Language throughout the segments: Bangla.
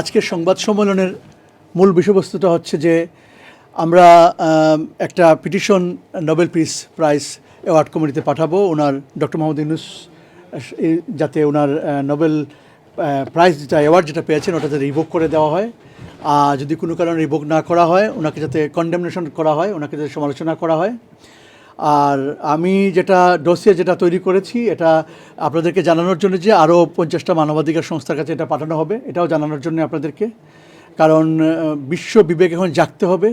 আজকের সংবাদ সম্মেলনের মূল বিষয়বস্তুটা হচ্ছে যে আমরা একটা petition Nobel peace prize award কমিটিতে পাঠাবো। ওনার ডক্টর মোহাম্মদ ইউনুস যাতে ওনার নোবেল প্রাইজ যেটা, অ্যাওয়ার্ড যেটা পেয়েছেন, ওটা যাতে রিভোক করে দেওয়া হয়। আর যদি কোনো কারণে রিভোক না করা হয়, ওনাকে যাতে কন্ডেমনেশন করা হয়, ওনাকে যাতে সমালোচনা করা হয়। আর আমি যেটা ডোসিয়া যেটা তৈরি করেছি, এটা আপনাদেরকে জানানোর জন্য যে আরও পঞ্চাশটা মানবাধিকার সংস্থার কাছে এটা পাঠানো হবে, এটাও জানানোর জন্য আপনাদেরকে। কারণ বিশ্ব বিবেক এখন জাগতে হবে।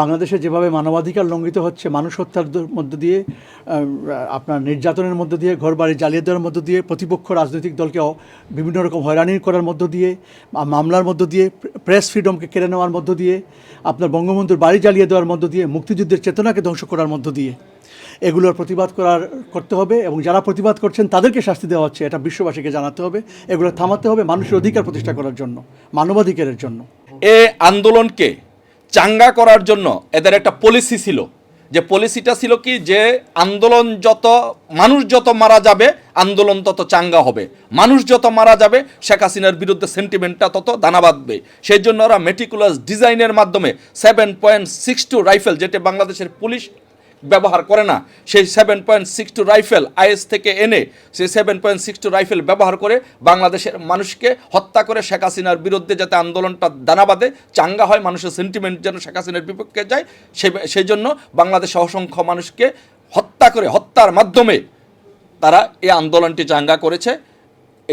বাংলাদেশে যেভাবে মানবাধিকার লঙ্ঘিত হচ্ছে, মানুষ হত্যার মধ্য দিয়ে আপনার নির্যাতনের মধ্য দিয়ে, ঘরবাড়ি জ্বালিয়ে দেওয়ার মধ্য দিয়ে, প্রতিপক্ষ রাজনৈতিক দলকে বিভিন্ন রকম হয়রানি করার মধ্য দিয়ে মামলার মধ্য দিয়ে প্রেস ফ্রিডমকে কেড়ে নেওয়ার মধ্য দিয়ে, আপনার বঙ্গবন্ধুর বাড়ি জ্বালিয়ে দেওয়ার মধ্য দিয়ে, মুক্তিযুদ্ধের চেতনাকে ধ্বংস করার মধ্য দিয়ে, এগুলোর প্রতিবাদ করার, করতে হবে এবং যারা প্রতিবাদ করছেন তাদেরকে শাস্তি দেওয়া হচ্ছে, এটা বিশ্ববাসীকে জানাতে হবে। এগুলো থামাতে হবে মানুষের অধিকার প্রতিষ্ঠা করার জন্য, মানবাধিকারের জন্য। এ আন্দোলনকে চাঙ্গা করার জন্য এদের একটা পলিসি ছিল। যে পলিসিটা ছিল কি? যে আন্দোলন যত, মানুষ যত মারা যাবে, আন্দোলন তত চাঙ্গা হবে। মানুষ যত মারা যাবে, শেখ হাসিনার বিরুদ্ধে সেন্টিমেন্টটা তত দানা বাঁধবে। সেই জন্য ওরা মেটিকুলাস ডিজাইনের মাধ্যমে seven point six two rifle যেটা বাংলাদেশের পুলিশ ব্যবহার করে না। সেই seven point six two rifle IS থেকে এনে সেই seven point six two rifle ব্যবহার করে বাংলাদেশের মানুষকে হত্যা করে শেখ হাসিনার বিরুদ্ধে যাতে আন্দোলনটা দানা বাঁধে, চাঙ্গা হয় মানুষের সেন্টিমেন্ট যেন শেখ হাসিনার বিপক্ষে যায় সেই সেই জন্য বাংলাদেশে অসংখ্য মানুষকে হত্যা করে হত্যার মাধ্যমে তারা এই আন্দোলনটি চাঙ্গা করেছে।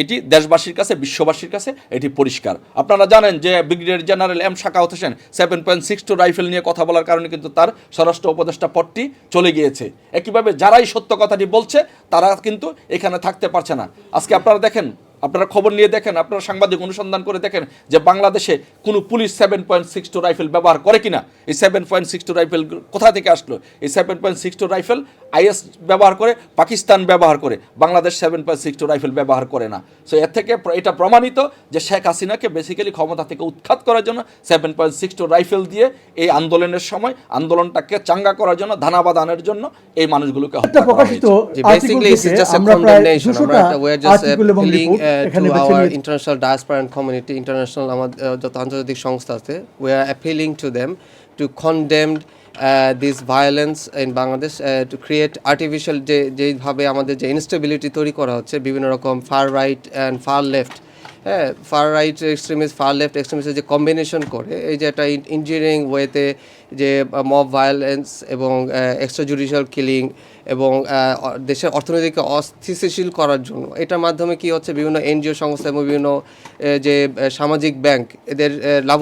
এটি দেশবাসীর কাছে, বিশ্ববাসীর কাছে এটি পরিষ্কার। আপনারা জানেন যে brigadier general M Shakhawat Hossain seven point six two rifle নিয়ে কথা বলার কারণে কিন্তু তার স্বরাষ্ট্র উপদেষ্টা পদটি চলে গিয়েছে। একইভাবে যারাই সত্য কথাটি বলছে, তারা কিন্তু এখানে থাকতে পারছে না। আজকে আপনারা দেখেন আপনারা খবর নিয়ে দেখেন আপনারা সাংবাদিক অনুসন্ধান করে দেখেন যে বাংলাদেশে কোনো police seven point six two rifle ব্যবহার করে কিনা। এই seven point six two rifle কোথা থেকে আসলো? এই seven point six two rifle IS ব্যবহার করে পাকিস্তান ব্যবহার করে। Bangladesh seven point six two rifle ব্যবহার করে না। সো এর থেকে এটা প্রমাণিত যে শেখ হাসিনাকে বেসিক্যালি ক্ষমতা থেকে উৎখাত করার জন্য seven point six two rifle দিয়ে এই আন্দোলনের সময় আন্দোলনটাকে চাঙ্গা করার জন্য ধানাবাদানের জন্য এই মানুষগুলোকে হত্যা করা প্রকাশিত হয়েছে international diaspora and community international আমাদের uh, যত আন্তর্জাতিক সংস্থা আছে we are appealing to them to condemned this violence in Bangladesh to create artificial যে যেইভাবে আমাদের যে ইনস্টেবিলিটি তৈরি করা হচ্ছে বিভিন্ন রকম far right and far left হ্যাঁ far right extremist far left এক্সট্রিমিস্টের যে কম্বিনেশন করে, এই যে একটা ইঞ্জিনিয়ারিং ওয়েতে যে মব ভায়োলেন্স এবং এক্সট্রা জুডিশিয়াল কিলিং এবং দেশের অর্থনীতিকে অস্থিতিশীল করার জন্য, এটার মাধ্যমে কি হচ্ছে? বিভিন্ন এনজিও সংস্থা এবং বিভিন্ন যে সামাজিক ব্যাংক এদের লাভ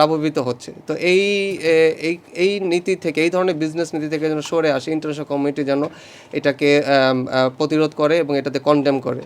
লাভবিত হচ্ছে। তো এই এই এই নীতি থেকে, এই ধরনের বিজনেস নীতি থেকে যেন সরে আসে ইন্টারন্যাশনাল কমিউনিটি যেন এটাকে প্রতিরোধ করে এবং এটাতে কন্ডেম করে।